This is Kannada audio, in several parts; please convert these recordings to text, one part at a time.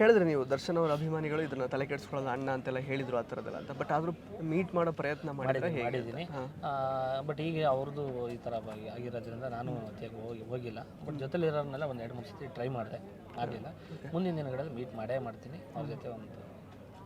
ಹೇಳಿದ್ರೆ ನೀವು ದರ್ಶನ್ ಅವರ ಅಭಿಮಾನಿಗಳು ಇದನ್ನ ತಲೆ ಕೆಡಿಸ್ಕೊಳ್ಳೋದು ಅಣ್ಣ ಅಂತೆಲ್ಲ ಹೇಳಿದ್ರು ಆ ಥರದ್ದೆಲ್ಲ ಅಂತ ಬಟ್ ಆದರೂ ಮೀಟ್ ಮಾಡೋ ಪ್ರಯತ್ನ ಮಾಡಿದ್ರೆ ಹೇಗೆ ಮಾಡಿದ್ದೀನಿ. ಬಟ್ ಈಗ ಅವ್ರದ್ದು ಈ ಥರ ಆಗಿರೋದ್ರಿಂದ ನಾನು ಅತಿಯಾಗಿ ಹೋಗಿ ಹೋಗಿಲ್ಲ. ಬಟ್ ಜೊತೆಲಿ ಇರೋರ್ನೆಲ್ಲ ಒಂದು ಎರಡು ಮೂರು ಸತಿ ಟ್ರೈ ಮಾಡಿದೆ. ಆಗಲಿಲ್ಲ. ಮುಂದಿನ ದಿನಗಳಲ್ಲಿ ಮೀಟ್ ಮಾಡೇ ಮಾಡ್ತೀನಿ. ಅವ್ರ ಜೊತೆ ಒಂದು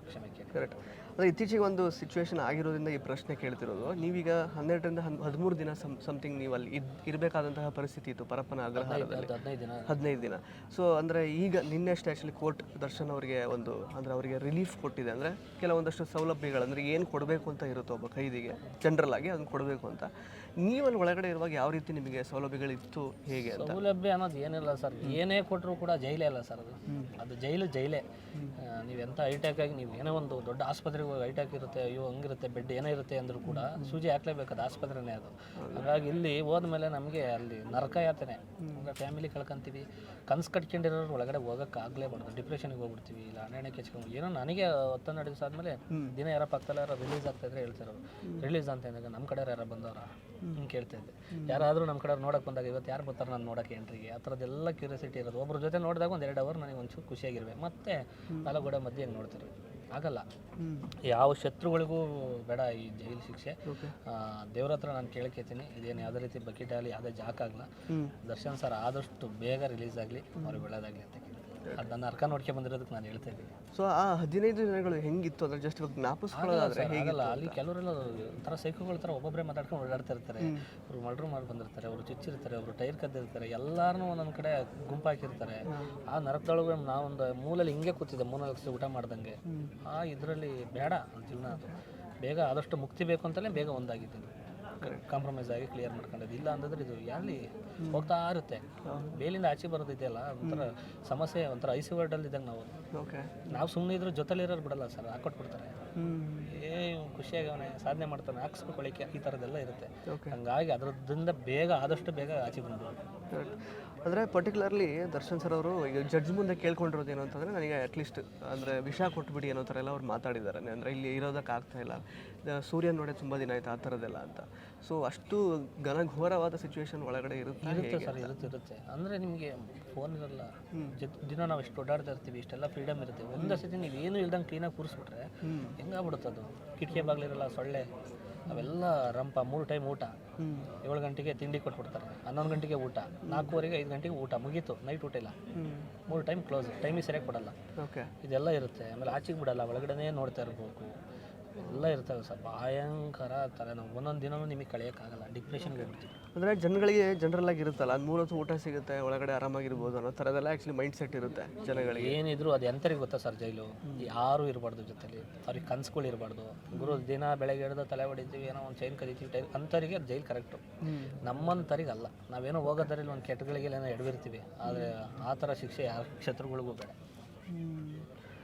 ಕ್ಷಮೆ ಕೇಳಿ. ಕರೆಕ್ಟ್ ಅಂದರೆ ಇತ್ತೀಚೆಗೆ ಒಂದು ಸಿಚುವೇಶನ್ ಆಗಿರೋದ್ರಿಂದ ಈ ಪ್ರಶ್ನೆ ಕೇಳ್ತಿರೋದು. ನೀವೀಗ ಹನ್ನೆರಡರಿಂದ ಹನ್ ಹದಿಮೂರು ದಿನ ಸಮ್ ಸಮಥಿಂಗ್ ನೀವು ಅಲ್ಲಿ ಇದ್ ಇರಬೇಕಾದಂತಹ ಪರಿಸ್ಥಿತಿ ಇತ್ತು ಪರಪ್ಪನ ಅಗ್ರಹಾರದಲ್ಲಿ ಒಂದು ಹದಿನೈದು ದಿನ. ಹದಿನೈದು ದಿನ. ಸೊ ಅಂದರೆ ಈಗ ನಿನ್ನೆಷ್ಟು ಆ್ಯಕ್ಚುಲಿ ಕೋರ್ಟ್ ದರ್ಶನ್ ಅವರಿಗೆ ಒಂದು ಅಂದರೆ ಅವರಿಗೆ ರಿಲೀಫ್ ಕೊಟ್ಟಿದೆ. ಅಂದರೆ ಕೆಲವೊಂದಷ್ಟು ಸೌಲಭ್ಯಗಳು ಅಂದರೆ ಏನು ಕೊಡಬೇಕು ಅಂತ ಇರುತ್ತೋ ಒಬ್ಬ ಖೈದಿಗೆ ಜನರಲ್ ಆಗಿ ಅದನ್ನು ಕೊಡಬೇಕು ಅಂತ. ನೀವು ಅಲ್ಲಿ ಒಳಗಡೆ ಇರುವಾಗ ಯಾವ ರೀತಿ ನಿಮಗೆ ಸೌಲಭ್ಯಗಳಿತ್ತು ಹೇಗೆ ಅಂತ? ಸೌಲಭ್ಯ ಅನ್ನೋದು ಏನಿಲ್ಲ ಸರ್. ಏನೇ ಕೊಟ್ಟರು ಕೂಡ ಜೈಲೇ ಅಲ್ಲ ಸರ್ ಅದು. ಅದು ಜೈಲು ಜೈಲೇ. ನೀವು ಎಂಥ ಹೈಟೆಕ್ ಆಗಿ ನೀವು ಏನೋ ಒಂದು ದೊಡ್ಡ ಆಸ್ಪತ್ರೆಗೆ ಹೋಗಿ ಹೈಟ್ಯಾಕ್ ಇರುತ್ತೆ ಅಯ್ಯೋ ಹಂಗಿರುತ್ತೆ ಬೆಡ್ ಏನೋ ಇರುತ್ತೆ ಅಂದರೂ ಕೂಡ ಸೂಜಿ ಹಾಕ್ಲೇಬೇಕು ಅದು ಆಸ್ಪತ್ರೆನೇ ಅದು. ಹಾಗಾಗಿ ಇಲ್ಲಿ ಹೋದ್ಮೇಲೆ ನಮಗೆ ಅಲ್ಲಿ ನರಕ ಯಾತನೆ ಫ್ಯಾಮಿಲಿ ಕಳ್ಕೊಂತೀವಿ. ಕನ್ಸ್ ಕಟ್ಕೊಂಡಿರೋರು ಒಳಗಡೆ ಹೋಗೋಕೆ ಆಗಲೇಬಾರ್ದು. ಡಿಪ್ರೆಷನ್ಗೆ ಹೋಗ್ಬಿಡ್ತೀವಿ. ಇಲ್ಲ ಹಣೆ ಕೆಚ್ಕೊಂಡು ಏನೋ ನನಗೆ ಹತ್ತನ್ನೆರಡು ದಿವಸ ಆದಮೇಲೆ ದಿನ ಯಾರೋ ಪಕ್ಕದಲ್ಲಿ ಯಾರೋ ರಿಲೀಸ್ ಆಗ್ತಾ ಇದ್ರೆ ಹೇಳ್ತಿರೋರು ರಿಲೀಸ್ ಅಂತ ಅಂದಾಗ ನಮ್ಮ ಕಡೆ ಯಾರೋ ಬಂದವರ? ಹಿಂಗೆ ಕೇಳ್ತಾ ಇದ್ದೆ. ಯಾರಾದರೂ ನಮ್ಮ ಕಡೆ ನೋಡೋಕೆ ಬಂದಾಗ ಇವತ್ತು ಯಾರು ಬರ್ತಾರೆ ನಾನು ನೋಡೋಕೆ ಎಂಟ್ರಿಗೆ ಆ ಥರದ್ದೆಲ್ಲ ಕ್ಯೂರಿಯಾಸಿಟಿ ಇರೋದು. ಒಬ್ಬರ ಜೊತೆ ನೋಡಿದಾಗ ಒಂದು ಎರಡು ಅವರ್ ನನಗೆ ಒಂಚೂರು ಖುಷಿಯಾಗಿರ್ಬೇಕು. ಮತ್ತೆ ನಾಲ್ಕು ಮಧ್ಯೆ ಹೆಂಗೆ ನೋಡ್ತಿರ್ವಿ ಆಗಲ್ಲ. ಯಾವ ಶತ್ರುಗಳಿಗೂ ಬೇಡ ಈ ಜೈಲು ಶಿಕ್ಷೆ. ದೇವ್ರ ಹತ್ರ ನಾನು ಕೇಳ್ಕೇತೀನಿ. ಇದೇನು ಯಾವುದೇ ರೀತಿ ಬಕೆಟ್ ಆಗಲಿ ಯಾವುದೇ ಜಾಕ್ ಆಗಲ್ಲ ದರ್ಶನ್ ಸರ್ ಆದಷ್ಟು ಬೇಗ ರಿಲೀಸ್ ಆಗಲಿ ಅವ್ರಿಗೆ ಒಳ್ಳೇದಾಗಲಿ ಅಂತ ಕೇಳಿ ಅದು ನನ್ನ ಅರ್ಕ ನೋಡ್ಕೊಂಡು ಬಂದಿರೋದಕ್ಕೆ ನಾನು ಹೇಳ್ತಾ ಇದ್ದೀನಿ. ಸೊ ಆ ಹದಿನೈದು ದಿನಗಳು ಹೆಂಗಿತ್ತು? ಅಂದರೆ ಜಸ್ಟ್ ಇವಾಗ ಜ್ಞಾಪಿಸ್ಕೊಳ್ಳೋದಾದ್ರೆ ಅಲ್ಲಿ ಕೆಲವರೆಲ್ಲ ಒಂಥರ ಸೈಕೋಗಳ ಥರ ಒಬ್ಬೊಬ್ಬರೇ ಮಾತಾಡ್ಕೊಂಡು ಓಡಾಡ್ತಿರ್ತಾರೆ ಅವ್ರು ಮರ್ಡ್ರ್ ಮಾಡಿ ಬಂದಿರ್ತಾರೆ ಅವರು ಚುಚ್ಚಿರ್ತಾರೆ ಅವರು ಟೈರ್ ಕದ್ದಿರ್ತಾರೆ ಎಲ್ಲಾರನ್ನೂ ಒಂದೊಂದು ಕಡೆ ಗುಂಪಾಕಿರ್ತಾರೆ ಆ ನರಕದೊಳಗೆ ನಾವೊಂದು ಮೂಲಲ್ಲಿ ಹಿಂಗೆ ಕೂತಿದ್ದೆ ಮೂಲ ಊಟ ಮಾಡ್ದಂಗೆ. ಆ ಇದರಲ್ಲಿ ಬೇಡ ಜೀವನ ಅದು. ಬೇಗ ಆದಷ್ಟು ಮುಕ್ತಿ ಬೇಕು ಅಂತಲೇ ಬೇಗ ಒಂದಾಗಿದ್ದೀನಿ. ಕಾಂಪ್ರಮೈಸ್ ಆಗಿ ಕ್ಲಿಯರ್ ಮಾಡ್ಕೊಂಡಿದ್ದು. ಇಲ್ಲ ಅಂತಂದ್ರೆ ಇದು ಎಲ್ಲಿ ಹೋಗ್ತಾ ಇರುತ್ತೆ. ಬೇಲಿಂದ ಆಚೆ ಬರೋದಿದೆಯಲ್ಲ ಒಂಥರ ಸಮಸ್ಯೆ ಒಂಥರ ಐಸಿ ಸಿ ವರ್ಡಲ್ಲಿ ಇದ್ದಂಗೆ ನಾವು. ನಾವು ಸುಮ್ಮನೆ ಇದ್ರೆ ಜೊತೆಲಿರೋರು ಬಿಡಲ್ಲ ಸರ್ ಹಾಕೊಟ್ಬಿಡ್ತಾರೆ. ಏ ಖುಷಿಯಾಗಿ ಅವನೇ ಸಾಧನೆ ಮಾಡ್ತಾನೆ ಹಾಕ್ಸ್ಬೇಕು ಒಳಕ್ಕೆ ಈ ಥರದ್ದೆಲ್ಲ ಇರುತ್ತೆ. ಹಂಗಾಗಿ ಅದರದ್ರಿಂದ ಬೇಗ ಆದಷ್ಟು ಬೇಗ ಆಚೆ ಬಂದ್ಬಿಡೋದು ಅಂದರೆ ಪರ್ಟಿಕ್ಯುಲರ್ಲಿ ದರ್ಶನ್ ಸರ್ ಅವರು ಈಗ ಜಡ್ಜ್ ಮುಂದೆ ಕೇಳ್ಕೊಂಡಿರೋದು ಏನು ಅಂತಂದರೆ ನನಗೆ ಅಟ್ಲೀಸ್ಟ್ ಅಂದರೆ ವಿಷ ಕೊಟ್ಬಿಡಿ ಅನ್ನೋ ಥರ ಎಲ್ಲ ಅವ್ರು ಮಾತಾಡಿದ್ದಾರೆ. ಅಂದರೆ ಇಲ್ಲಿ ಇರೋದಕ್ಕೆ ಆಗ್ತಾ ಇಲ್ಲ. ಸೂರ್ಯನ ನೋಡೇ ತುಂಬ ದಿನ ಆಯ್ತು ಆ ಥರದ್ದೆಲ್ಲ ಅಂತ. ಸೊ ಅಷ್ಟು ಘನಘೋರವಾದ ಸಿಚುವೇಶನ್ ಒಳಗಡೆ ಇರುತ್ತೆ ಇರುತ್ತೆ ಸರ್ ಇರುತ್ತೆ ಇರುತ್ತೆ. ಅಂದರೆ ನಿಮಗೆ ಫೋನ್ ಇರಲ್ಲ ದಿನ ನಾವು ಎಷ್ಟು ಓಡಾಡ್ತಾ ಇರ್ತೀವಿ ಇಷ್ಟೆಲ್ಲ ಫ್ರೀಡಮ್ ಇರುತ್ತೆ. ಒಂದೇ ಸತಿ ನೀವು ಏನು ಇಲ್ದಂಗೆ ಕ್ಲೀನಾಗಿ ಕೂರಿಸ್ಬಿಟ್ರೆ ಹೆಂಗಾಗ್ಬಿಡುತ್ತೆ ಅದು ಕಿಟಕಿ ಬಾಗಿಲಿರಲ್ಲ ಸೊಳ್ಳೆ. ಅವೆಲ್ಲ ರಂಪ ಮೂರು ಟೈಮ್ ಊಟ. ಏಳು ಗಂಟೆಗೆ ತಿಂಡಿ ಕೊಟ್ಬಿಡ್ತಾರೆ. ಹನ್ನೊಂದು ಗಂಟೆಗೆ ಊಟ. ನಾಲ್ಕೂವರೆಗೆ ಐದು ಗಂಟೆಗೆ ಊಟ. ಮುಗೀತು. ನೈಟ್ ಊಟ ಇಲ್ಲ. ಮೂರು ಟೈಮ್ ಕ್ಲೋಸ್ ಟೈಮಿಗೆ ಸರಿಯಾಗಿ ಕೊಡಲ್ಲ. ಇದೆಲ್ಲ ಇರುತ್ತೆ. ಆಮೇಲೆ ಆಚೆಗೆ ಬಿಡಲ್ಲ. ಒಳಗಡೆನೇ ನೋಡ್ತಾ ಇರಬೇಕು. ಎಲ್ಲ ಇರ್ತವೆ ಸರ್. ಭಯಂಕರ ತಲೆನೋವು ಒಂದೊಂದು ದಿನವೂ ನಿಮಗೆ ಕಳೆಯೋಕ್ಕಾಗಲ್ಲ. ಡಿಪ್ರೆಷನ್ಗೆ ಹೋಗ್ಬಿಡ್ತೀವಿ. ಅಂದರೆ ಜನಗಳಿಗೆ ಜನರಲ್ ಆಗಿ ಇರುತ್ತಲ್ಲ ಅದು ಮೂರು ಹೊತ್ತು ಊಟ ಸಿಗುತ್ತೆ ಒಳಗಡೆ ಆರಾಮಾಗಿರ್ಬೋದು ಅನ್ನೋ ಥರದೆಲ್ಲ ಆ್ಯಕ್ಚುಲಿ ಮೈಂಡ್ ಸೆಟ್ ಇರುತ್ತೆ ಜನಗಳಿಗೆ. ಏನಿದ್ರು ಅದು ಎಂತರಿಗೆ ಗೊತ್ತಾ ಸರ್ ಜೈಲು? ಯಾರು ಇರಬಾರ್ದು ಜೊತೆಲಿ. ಅವ್ರಿಗೆ ಕನ್ಸುಗಳು ಇರಬಾರ್ದು. ಗುರು ದಿನ ಬೆಳಗ್ಗೆ ಹಿಡಿದು ತಲೆ ಹೊಡಿತೀವಿ ಏನೋ ಒಂದು ಚೈನ್ ಕದಿತೀವಿ ಟೈಲ್ ಅಂಥವರಿಗೆ ಅದು ಜೈಲು ಕರೆಕ್ಟು ನಮ್ಮಂಥವ್ರಿಗೆ ಅಲ್ಲ ನಾವೇನೋ ಹೋಗೋದರಲ್ಲಿ ಒಂದು ಕೆಟ್ಟಗಳಿಗೆಲ್ಲ ಎಡವಿರ್ತೀವಿ. ಆದರೆ ಆ ಥರ ಶಿಕ್ಷೆ ಯಾವ ಶತ್ರುಗಳಿಗೂ ಬೇಡ.